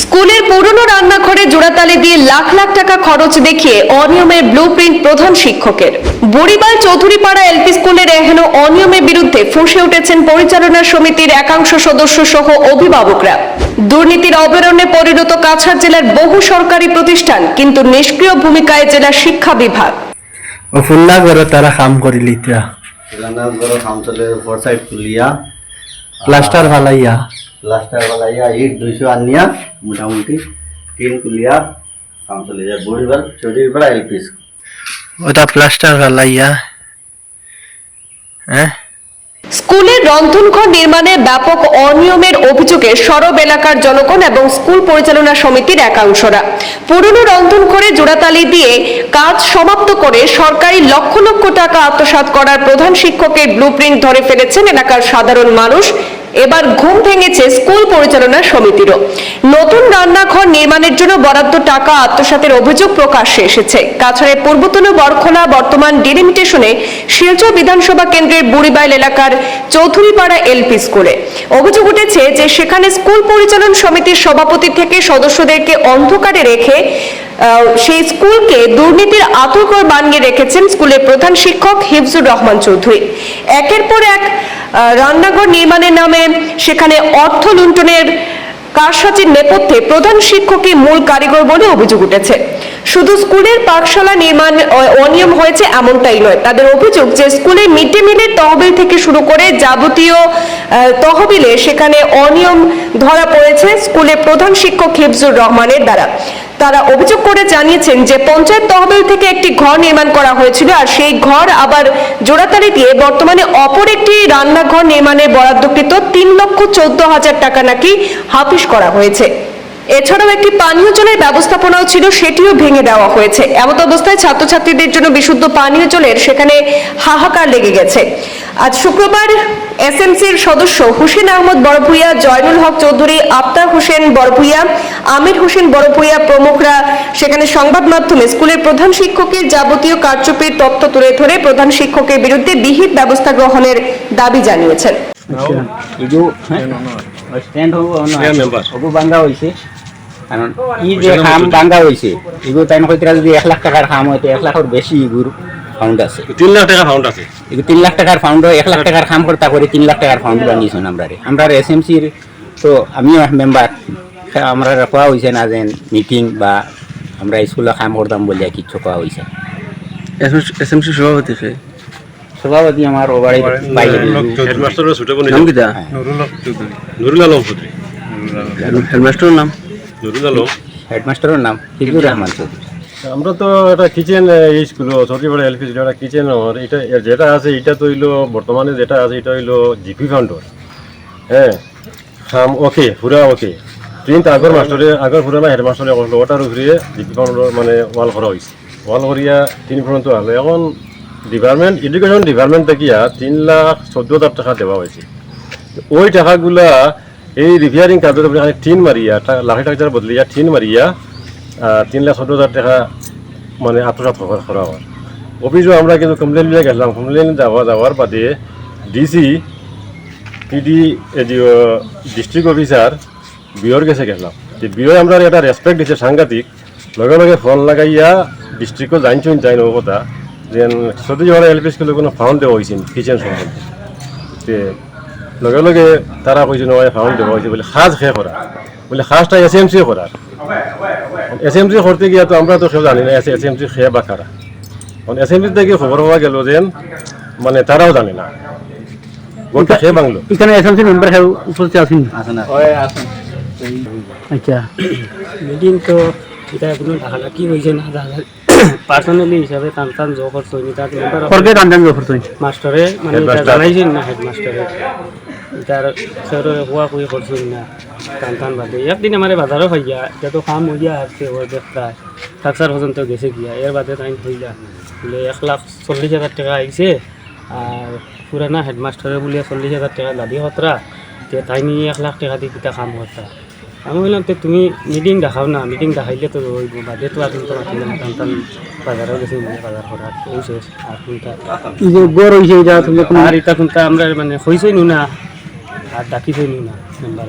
স্কুলের পুরনো রান্নাঘরে জোড়াতালি দিয়ে লাখ লাখ টাকা খরচ দেখিয়ে অনিয়মের ব্লুপ্রিন্ট প্রধান শিক্ষকের। বড়িবাল চৌধুরীপাড়া এলপি স্কুলের এহেন অনিয়মের বিরুদ্ধে ফুঁসে উঠেছেন পরিচালনা সমিতির একাংশ সদস্য সহ অভিভাবকরা। দুর্নীতির অবরণে পরিণত কাছাড় জেলার বহু সরকারি প্রতিষ্ঠান কিন্তু নিষ্ক্রিয় ভূমিকায় জেলা শিক্ষা বিভাগ। তারা কাম ফোর সাইড তুলিয়া। প্লাস্টার ফালাইয়া। প্লাস্টার বালাইয়া ইট দুইশো আনিয়া মোটামুটি টিন তুলিয়া কাউন্সিলে যায় বড়িবার চৌধুরীপাড়া এলপি ওটা প্লাস্টার ফালাইয়া হ্যাঁ? স্কুলের রন্ধনঘর নির্মাণে ব্যাপক অনিয়মের অভিযোগে সরব এলাকার জনগণ এবং স্কুল পরিচালনা সমিতির একাংশরা। পুরনো রন্ধনঘরে জোড়াতালি দিয়ে কাজ সমাপ্ত করে সরকারি লক্ষ লক্ষ টাকা আত্মসাৎ করার প্রধান শিক্ষকের ব্লুপ্রিন্ট ধরে ফেলেছেন এলাকার সাধারণ মানুষ এবার ঘুম ভেঙেছে স্কুল পরিচালনা সমিতিরও। নতুন রান্নাঘর নির্মাণের জন্য বরাদ্দ টাকা আত্মসাতের অভিযোগ প্রকাশ্যে এসেছে। কাছাড়ের পূর্বতন বরখোলা বর্তমান ডিলিমিটেশনে শিলচর বিধানসভা কেন্দ্রের বুড়িবাইল এলাকার চৌধুরীপাড়া এলপি স্কুলে। অভিযোগ উঠেছে যে সেখানে স্কুল পরিচালন সমিতির সভাপতি থেকে সদস্যদেরকে অন্ধকারে রেখে সেই স্কুলকে দুর্নীতির আতঙ্কর বানিয়ে রেখেছেন স্কুলের প্রধান শিক্ষক হিফজুর রহমান চৌধুরী। একের পর এক রান্নাঘর নির্মাণের নামে সেখানে অর্থ লুণ্ঠনের কারসাজির নেপথ্যে প্রধান শিক্ষকই মূল কারিগর বলে অভিযোগ উঠেছে। শুধু স্কুলের পাঠশালা নির্মাণ অনিয়ম হয়েছে এমনটাই নয়। তাদের অভিযোগ যে স্কুলে মিড ডে মিলের তহবিল থেকে শুরু করে যাবতীয় তহবিলে সেখানে অনিয়ম ধরা পড়েছে স্কুলে প্রধান শিক্ষক হিফজুর রহমানের দ্বারা। তারা অভিযোগ করে জানিয়েছেন যে পঞ্চায়েত তহবিল থেকে একটি ঘর নির্মাণ করা হয়েছিল আর সেই ঘর আবার জোড়াতালি দিয়ে বর্তমানে অপর একটি রান্নাঘর নির্মাণের বরাদ্দকৃত তিন লক্ষ চোদ্দ হাজার টাকা নাকি হাফিস করা হয়েছে। এছাড়াও একটি পানীয় জলের ব্যবস্থাপনাও ছিল সেটিও ভেঙে দেওয়া হয়েছে। এমত অবস্থায় ছাত্রছাত্রীদের জন্য বিশুদ্ধ পানীয় জলের সেখানে হাহাকার লেগে গেছে। আজ শুক্রবার এসএমসির সদস্য হুসেন আহমদ বড়ভুইয়া জয়নুল হক চৌধুরী আফতার হোসেন বড়ভুইয়া আমির হোসেন বড়ভুইয়া প্রমুখরা সেখানে সংবাদ মাধ্যমে স্কুলের প্রধান শিক্ষকের যাবতীয় কারচুপির তথ্য তুলে ধরে প্রধান শিক্ষকের বিরুদ্ধে বিহিত ব্যবস্থা গ্রহণের দাবি জানিয়েছেন। ಇದು স্ট্যান্ড হব হব ভাঙ্গা হয়েছে কারণ ই যে খাম ভাঙ্গা হয়েছে এগুলো তাই কইতরা যদি এক লাখ টাকার খাম হয়তো এক লাখের বেশি এগুর ফাউন্ড আছে। তিন লাখ টাকা ফাউন্ড আছে। এগুলো তিন লাখ টাকার ফাউন্ড এক লাখ টাকার খাম করতে করে তিন লাখ টাকার ফাউন্ড বানিয়েছেন আমরা আমরা এস এম সির তো আমিও মেম্বার আমরা কোয়া হয়েছে না যে মিটিং বা আমরা স্কুলে কাম করতাম বলে কিচ্ছু কোয়া হয়েছে এসএমসি সভাপতি কে সভাপতি আমার ওভারে বাইরে হেডমাস্টারের ছুটে বনি নাম কিটা নুরুল আলম চৌধুরী। হেডমাস্টারের নাম? নুরুল আলম। হেডমাস্টারের নাম হিজুর রহমান চৌধুরী। আমরা তো একটা কিচেন এই স্কুল সরকারি এলপি একটা কিচেন এটা যেটা আছে এটা তো হইল বর্তমানে যেটা আছে এটা হইল জিপি ফাউন্ডর হ্যাঁ? খাম ওকে পুরা ওকে। প্রিন্ট আগর মাস্টারে আগর পুরানা হেডমাস্টারে ওটার উপরে জিপি ফাউন্ডর মানে ওয়াল করা হয়েছে ওয়াল করিয়া তিন পর্যন্ত হলো এখন ডিপার্টমেন্ট এডুকেশন ডিপার্টমেন্ট থেকে তিন লাখ চোদ্দ হাজার টাকা দেওয়া হয়েছে। ওই টাকাগুলা এই রিপেয়ারিং কাজের উপরে টিন মারিয়া লাখি টাকার বদলিয়া টিন মারিয়া তিন লাখ চোদ্দ হাজার টাকা মানে আত্মসাত করা- হয়। অফিসও আমরা কিন্তু কমপ্লেন নিয়ে গেছিলাম। কমপ্লেন যাওয়া যাওয়ার বাদে ডিসি পিডি ডিস্ট্রিক্ট অফিসার বিওর কাছে গেলাম যে বিও আমরা একটা রেসপেক্ট দিচ্ছে সাংঘাতিক, লগে লগে ফোন লাগাইয়া ডিস্ট্রিক্টও জানছুন যাই কথা। যে সত্যি যখন এলপি স্কুলে কোনো ফাউন্ড দেওয়া হয়েছে কিচেন সম্বন্ধে। তে লগে লগে তারা কইছে নহয় ফাউন্ড দেওয়া হয়েছে বলে সাজ খেয়ে করা। বলে সাজটা এস এম সি করার। এস এম সি করতে গিয়া তো আমরা তো কেউ জানি না এস এম সি খেয়ে বা খারা এস এম সি থেকে খবর পাওয়া গেল যে মানে তারাও জানে না। গোটা খেয়ে বাংলো এখানে এসএমসি মেম্বার উপস্থিত আছেন? আছে আচ্ছা। মিটিং তো এটা কোনো ঢাকাঢাকি হয়েছে না পার্সোনালি হিসাবে টান টান জব করছ তার মেম্বার সরকারি রান্ধান জফর তুই মাস্টারে মানে এটা. জানাইছেন না হেড মাস্টারে তার স্যারে কোয়া কুই করছেন না। টান টান বাদে। একদিন আমার বাজারও হইয়া এটা তো কাম হইয়া আসছে ওর প্রায় সাকসার পর্যন্ত গেছে গিয়া। এর বাদে তাই হইয়া বলে এক লাখ চল্লিশ হাজার টাকা আইছে। আর পুরানা হেডমাস্টারে বলে চল্লিশ হাজার টাকা দাবি হতরা তাই নিয়ে এক লাখ টাকা দিয়ে কিতা কাম করতা আমি বললাম তো তুমি মিটিং দেখাও না মিটিং দেখাইলে তো হইব বাদে তো আর কিন্তু মাতিলে না টান টান বাজারও গেছি বাজার করার ওই শেষ আর কোনটা এই যে গড় হয়েছে আর এটা কোনটা আমরা মানে হইছই নু না আর ডাকিছে নু না মেম্বার